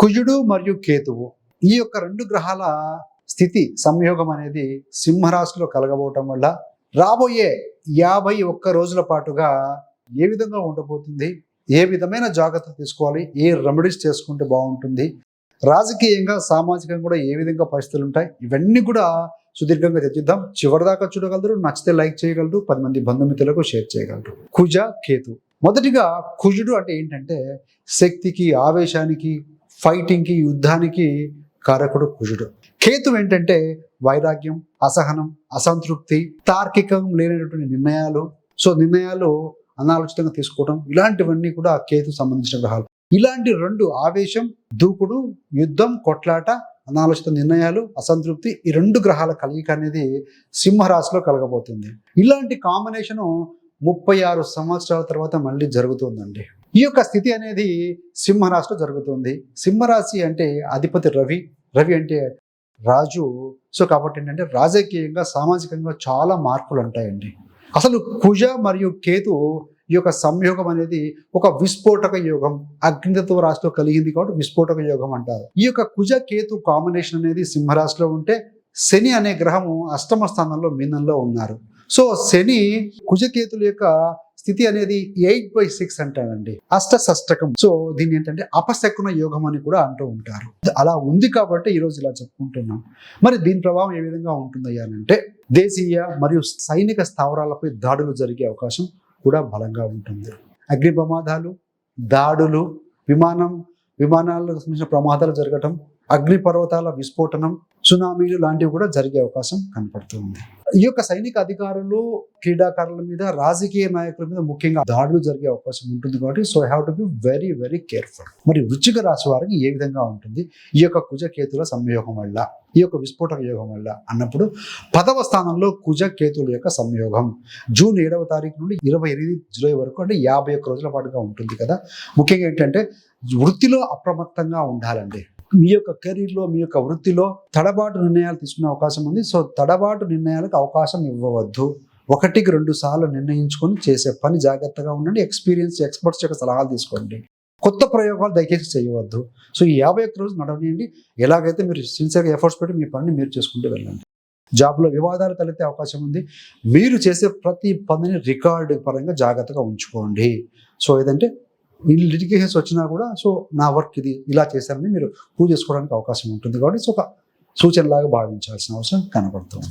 కుజుడు మరియు కేతువు. ఈ యొక్క రెండు గ్రహాల స్థితి సంయోగం అనేది సింహరాశిలో కలగబోవటం వల్ల రాబోయే యాభై ఒక్క రోజుల పాటుగా ఏ విధంగా ఉండబోతుంది? ఏ విధమైన జాగ్రత్తలు తీసుకోవాలి? ఏ రెమెడీస్ చేసుకుంటే బాగుంటుంది? రాజకీయంగా సామాజికంగా కూడా ఏ విధంగా పరిస్థితులు ఉంటాయి? ఇవన్నీ కూడా సుదీర్ఘంగా చర్చిద్దాం. చివరిదాకా చూడగలరు నచ్చితే లైక్ చేయగలరు పది మంది బంధుమిత్రులకు షేర్ చేయగలరు. కుజ కేతు. మొదటిగా కుజుడు అంటే ఏంటంటే శక్తికి ఆవేశానికి ఫైటింగ్కి యుద్ధానికి కారకుడు కుజుడు. కేతు ఏంటంటే వైరాగ్యం అసహనం అసంతృప్తి తార్కికం లేనటువంటి నిర్ణయాలు. సో నిర్ణయాలు అనాలోచితంగా తీసుకోవడం ఇలాంటివన్నీ కూడా కేతు సంబంధించిన గ్రహాలు. ఇలాంటి రెండు ఆవేశం దూకుడు యుద్ధం కొట్లాట అనాలోచిత నిర్ణయాలు అసంతృప్తి ఈ రెండు గ్రహాల కలయిక అనేది సింహరాశిలో కలగబోతుంది. ఇలాంటి కాంబినేషను ముప్పై ఆరు సంవత్సరాల తర్వాత మళ్ళీ జరుగుతుందండి. ఈ యొక్క స్థితి అనేది సింహరాశిలో జరుగుతుంది. సింహరాశి అంటే అధిపతి రవి. రవి అంటే రాజు. సో కాబట్టి ఏంటంటే రాజకీయంగా సామాజికంగా చాలా మార్పులు ఉంటాయండి. అసలు కుజ మరియు కేతు ఈ యొక్క సంయోగం అనేది ఒక విస్ఫోటక యోగం. అగ్నితత్వ రాశిలో కలిగింది కాబట్టి విస్ఫోటక యోగం అంటారు. ఈ యొక్క కుజ కేతు కాంబినేషన్ అనేది సింహరాశిలో ఉంటే శని అనే గ్రహము అష్టమ స్థానంలో మీనంలో ఉన్నారు. సో శని కుజకేతుల యొక్క స్థితి అనేది ఎయిట్ బై సిక్స్ అంటారండి. అష్ట సష్టకం సో దీన్ని ఏంటంటే అపశకున యోగం అని కూడా అంటూ ఉంటారు. అలా ఉంది కాబట్టి ఈరోజు ఇలా చెప్పుకుంటున్నాం. మరి దీని ప్రభావం ఏ విధంగా ఉంటుందయ్యా అంటే దేశీయ మరియు సైనిక స్థావరాలపై దాడులు జరిగే అవకాశం కూడా బలంగా ఉంటుంది. అగ్ని ప్రమాదాలు దాడులు విమానం విమానాలకు సంబంధించిన ప్రమాదాలు జరగటం అగ్నిపర్వతాల విస్ఫోటనం సునామీలు లాంటివి కూడా జరిగే అవకాశం కనపడుతుంది ఈ యొక్క సైనిక అధికారులు క్రీడాకారుల మీద రాజకీయ నాయకుల మీద ముఖ్యంగా దాడులు జరిగే అవకాశం ఉంటుంది కాబట్టి so have to be very very careful మరి వృచ్చిక రాశి వారికి ఏ విధంగా ఉంటుంది? ఈ యొక్క కుజకేతుల సంయోగం వల్ల ఈ యొక్క విస్ఫోటక యోగం వల్ల అన్నప్పుడు పదవ స్థానంలో కుజ కేతుల యొక్క సంయోగం. జూన్ ఏడవ తారీఖు నుండి ఇరవై ఎనిమిది జూలై వరకు అంటే యాభై ఒక్క రోజుల పాటుగా ఉంటుంది కదా. ముఖ్యంగా ఏంటంటే వృత్తిలో అప్రమత్తంగా ఉండాలండి. మీ యొక్క కెరీర్లో మీ యొక్క వృత్తిలో తడబాటు నిర్ణయాలు తీసుకునే అవకాశం ఉంది. సో తడబాటు నిర్ణయాలకు అవకాశం ఇవ్వవద్దు. ఒకటికి రెండు సార్లు నిర్ణయించుకొని చేసే పని జాగ్రత్తగా ఉండండి. ఎక్స్పీరియన్స్ ఎక్స్పర్ట్స్ యొక్క సలహాలు తీసుకోండి. కొత్త ప్రయోగాలు దయచేసి చేయవద్దు. సో ఈ యాభై ఒక్క రోజు నడవనియండి. ఎలాగైతే మీరు సిన్సియర్గా ఎఫర్ట్స్ పెట్టి మీ పనిని మీరు చేసుకుంటూ వెళ్ళండి. జాబ్లో వివాదాలు తలెత్తే అవకాశం ఉంది. మీరు చేసే ప్రతి పనిని రికార్డు పరంగా జాగ్రత్తగా ఉంచుకోండి. సో ఏదంటే లిటిగేషన్స్ వచ్చినా కూడా సో నా వర్క్ ఇది ఇలా చేశారని మీరు ప్రూవ్ చేసుకోవడానికి అవకాశం ఉంటుంది. కాబట్టి సో ఒక సూచనలాగా భావించాల్సిన అవసరం కనబడుతుంది.